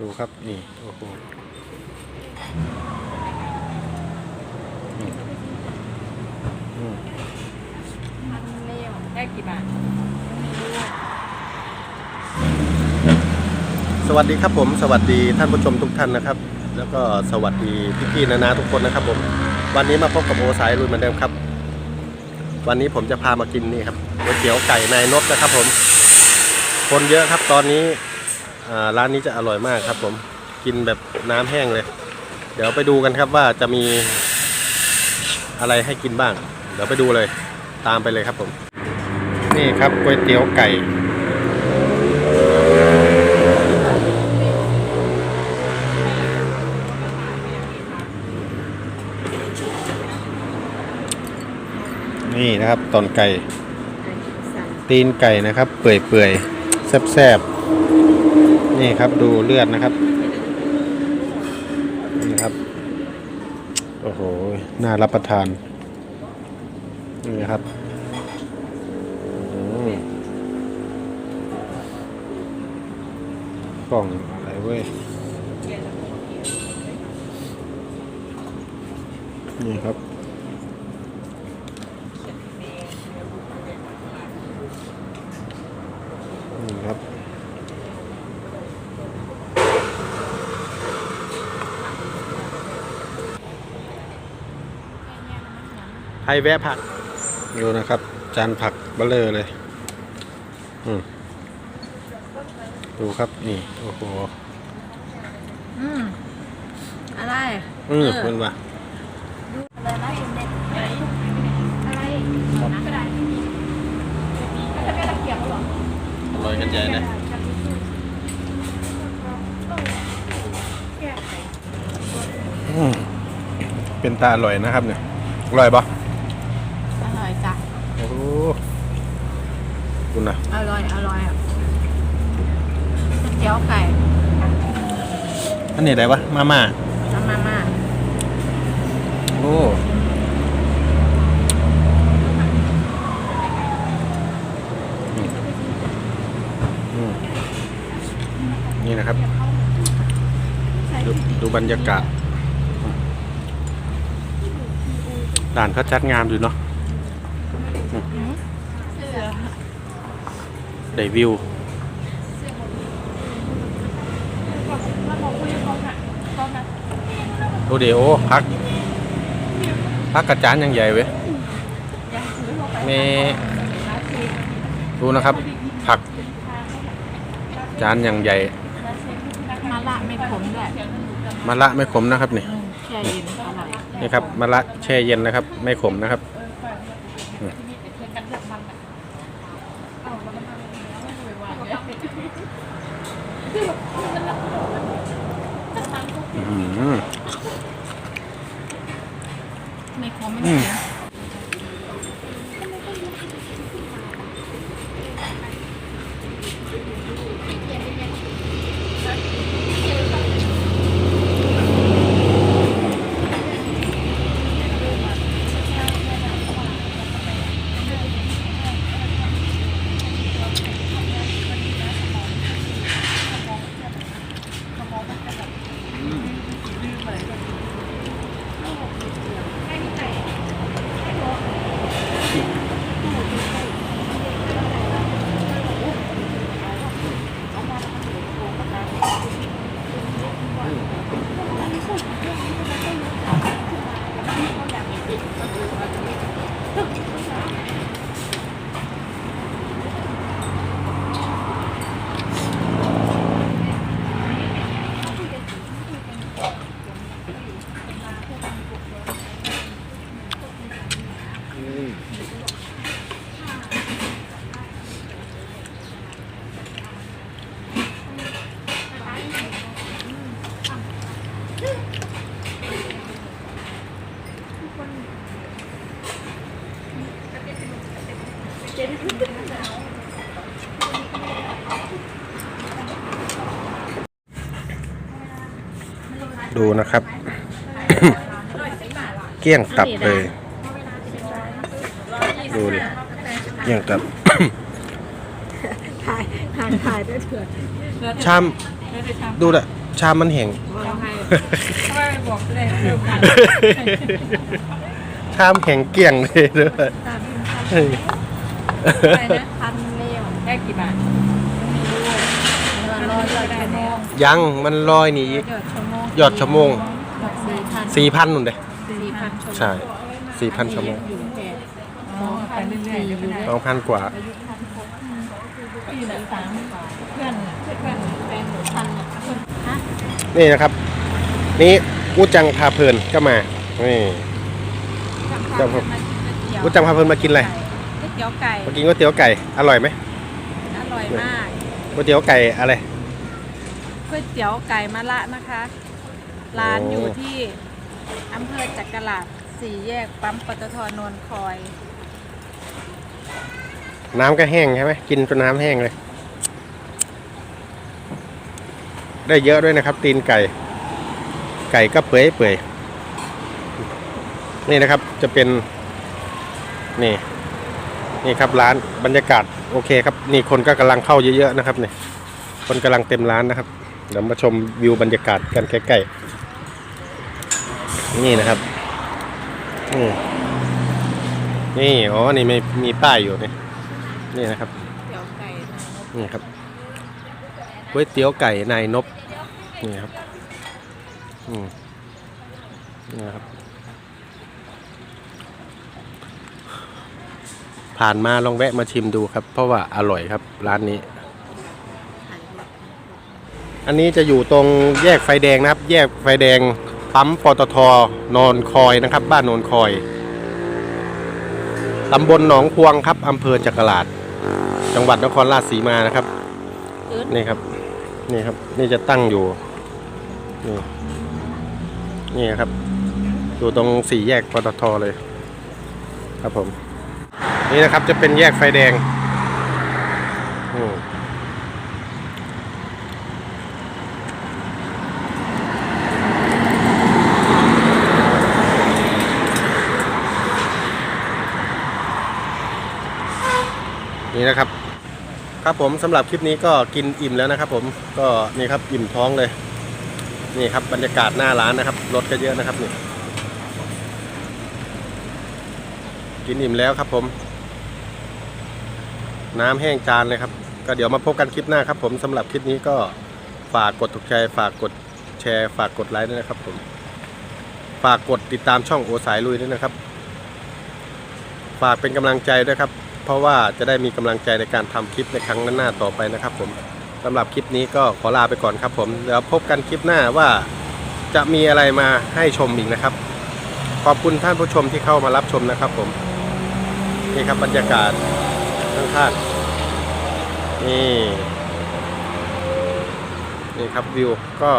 ดูครับนี่โอ้โหอืมอืมมันเร็วได้กี่บาทสวัสดีครับผม สวัสดีท่านผู้ชมทุกท่านนะครับ แล้วก็สวัสดีพี่ๆนานาทุกคนนะครับผมวันนี้มาพบกับโอสายลุยเหมือนเดิมครับ วันนี้ผมจะพามากินนี่ครับก๋วยเตี๋ยวไก่นายนพนะครับผม คนเยอะครับตอนนี้อ่า ร้านนี้จะอร่อยมากครับ ผมกินแบบน้ำแห้งเลย เดี๋ยวไปดูกันครับว่าจะมีอะไรให้กินบ้าง เดี๋ยวไปดูเลยตามไปเลยครับผม นี่ครับก๋วยเตี๋ยวไก่นี่นะครับตอนไก่ ตีนไก่นะครับ เปื่อยเปื่อยๆแซบๆ นี่ครับดูเลือดนะครับนี่ครับ โอ้โห น่ารับประทาน นี่ครับกล่องอะไรเว้ย นี่ครับ นี่ครับ ไทย แวะผัก ดูนะครับ จานผักเบลเลอร์เลยอืมดูครับนี่ โอ้โห อืมอะไร อืมมันว่าอะไรนะอินเด็กอะไรอะไรน้ำก็ได้ก็จะไม่ตะเกียบหรออร่อยกันใหญ่นะอืมเป็นตาอร่อยนะครับเนี่ย อร่อยปะ อร่อยจ้ะ โอ้โห คุณนะอร่อยอร่อยอะก๋วยเตี๋ยวไก่อันนี้อะไรวะ มาม่าน้ำมาม่าโอ้อืมอืมนี่นะครับดูดูบรรยากาศด่านเขาจัดงามอยู่เนาะอืม ได้วิวดูเดี๋ยวพัก พักกระจานยังใหญ่เว้ยมีดูนะครับ ผัก จานยังใหญ่มาละไม่ขมด้วยมะละไม่ขมนะครับนี่อืมแช่เย็นอร่อยนี่ครับมะละแช่เย็นนะครับ ไม่ขมนะครับอืมอื้อหือ ไม่ขมไม่เค็ ดูนะครับ เกลี้ยงตับเลย ดูดิเกลี้ยงตับ ถ่ายถ่ายถ่ายด้วยเถื่อนชามด้วยชาม ดูแหละชามมันแห้งเอาให้ทำไมไม่บอกเลยเร็วกันชามแห้งเกลี่ยงเลยด้วยตามที่เฮ้ย อะไรนะพันเร็วแค่กี่บาทไม่รู้รอจอดชั่วโมงยังมันลอยหนีอีกยอดชั่วโมงยอดชั่วโมงสี่พันสี่พันนู่นเลยสี่พันชั่วโมงใช่สี่พันชั่วโมงอยู่แค่สองพันสี่อยู่ได้สองพันกว่าปีละสามกว่าเพื่อนเพื่อนแฟนหนูพันเนี่ยฮะนี่นะครับ นี่อูจังพาเพลินก็มานี่ครับผมอูจังพาเพลินมากินอะไรก๋วย เตี๋ยวไก่ มากินก๋วยเตี๋ยวไก่ อร่อยไหมอร่อยมากก๋วยเตี๋ยวไก่อะไรก๋วยเตี๋ยวไก่มะละนะคะ ร้านโอ้อยู่ที่อำเภอจักราดสี่แยกปั๊มปตทนนคอย น้ำก็แห้งใช่ไหมกินจนน้ำแห้งเลย ได้เยอะด้วยนะครับ ตีนไก่ ไก่ก็เปื่อยเปื่อยนี่นะครับจะเป็นนี่ นี่ครับร้านบรรยากาศโอเคครับนี่คนก็กำลังเข้าเยอะๆนะครับเนี่ยคนกำลังเต็มร้านนะครับเดี๋ยวมาชมวิวบรรยากาศกันใกล้ๆนี่นะครับนี่อ๋อนี่ไม่มีป้ายอยู่นี่นี่นะครับเตี๋ยวไก่นางนพนี่ครับก๋วยเตี๋ยวไก่นายนบนี่ครับอืมนี่นะครับ ผ่านมาลองแวะมาชิมดูครับ เพราะว่าอร่อยครับร้านนี้ อันนี้จะอยู่ตรงแยกไฟแดงนะครับ แยกไฟแดงปั๊มปตทนอนคอยนะครับ บ้านโนนคอยตำบลหนองพวงครับอำเภอจักราดจังหวัดนครราชสีมานะครับ นี่ครับ นี่ครับ นี่จะตั้งอยู่ นี่นี่ครับ อยู่ตรงสี่แยกปตทเลย ครับผม นี่นะครับจะเป็นแยกไฟแดงนี่นะครับ ครับผมสำหรับคลิปนี้ก็กินอิ่มแล้วนะครับ ผมก็นี่ครับอิ่มท้องเลย นี่ครับบรรยากาศหน้าร้านนะครับรถก็เยอะนะครับนี่กินอิ่มแล้วครับผม น้ำแห้งจานเลยครับ ก็เดี๋ยวมาพบกันคลิปหน้าครับ ผมสำหรับคลิปนี้ก็ฝากกดถูกใจฝากกดแชร์ ฝากกดไลค์ด้วยนะครับ ผม ฝากกดติดตามช่องโอสายลุยด้วยนะครับ ฝากเป็นกำลังใจด้วยครับ เพราะว่าจะได้มีกำลังใจในการทำคลิปในครั้งหน้าๆต่อไปนะครับ ผมสำหรับคลิปนี้ก็ขอลาไปก่อนครับผมเดี๋ยวพบกันคลิปหน้าว่าจะมีอะไรมาให้ชมอีกนะครับ ขอบคุณท่านผู้ชมที่เข้ามารับชมนะครับ ผมนี่ครับบรรยากาศ ข้างๆนี่นี่ครับวิวก็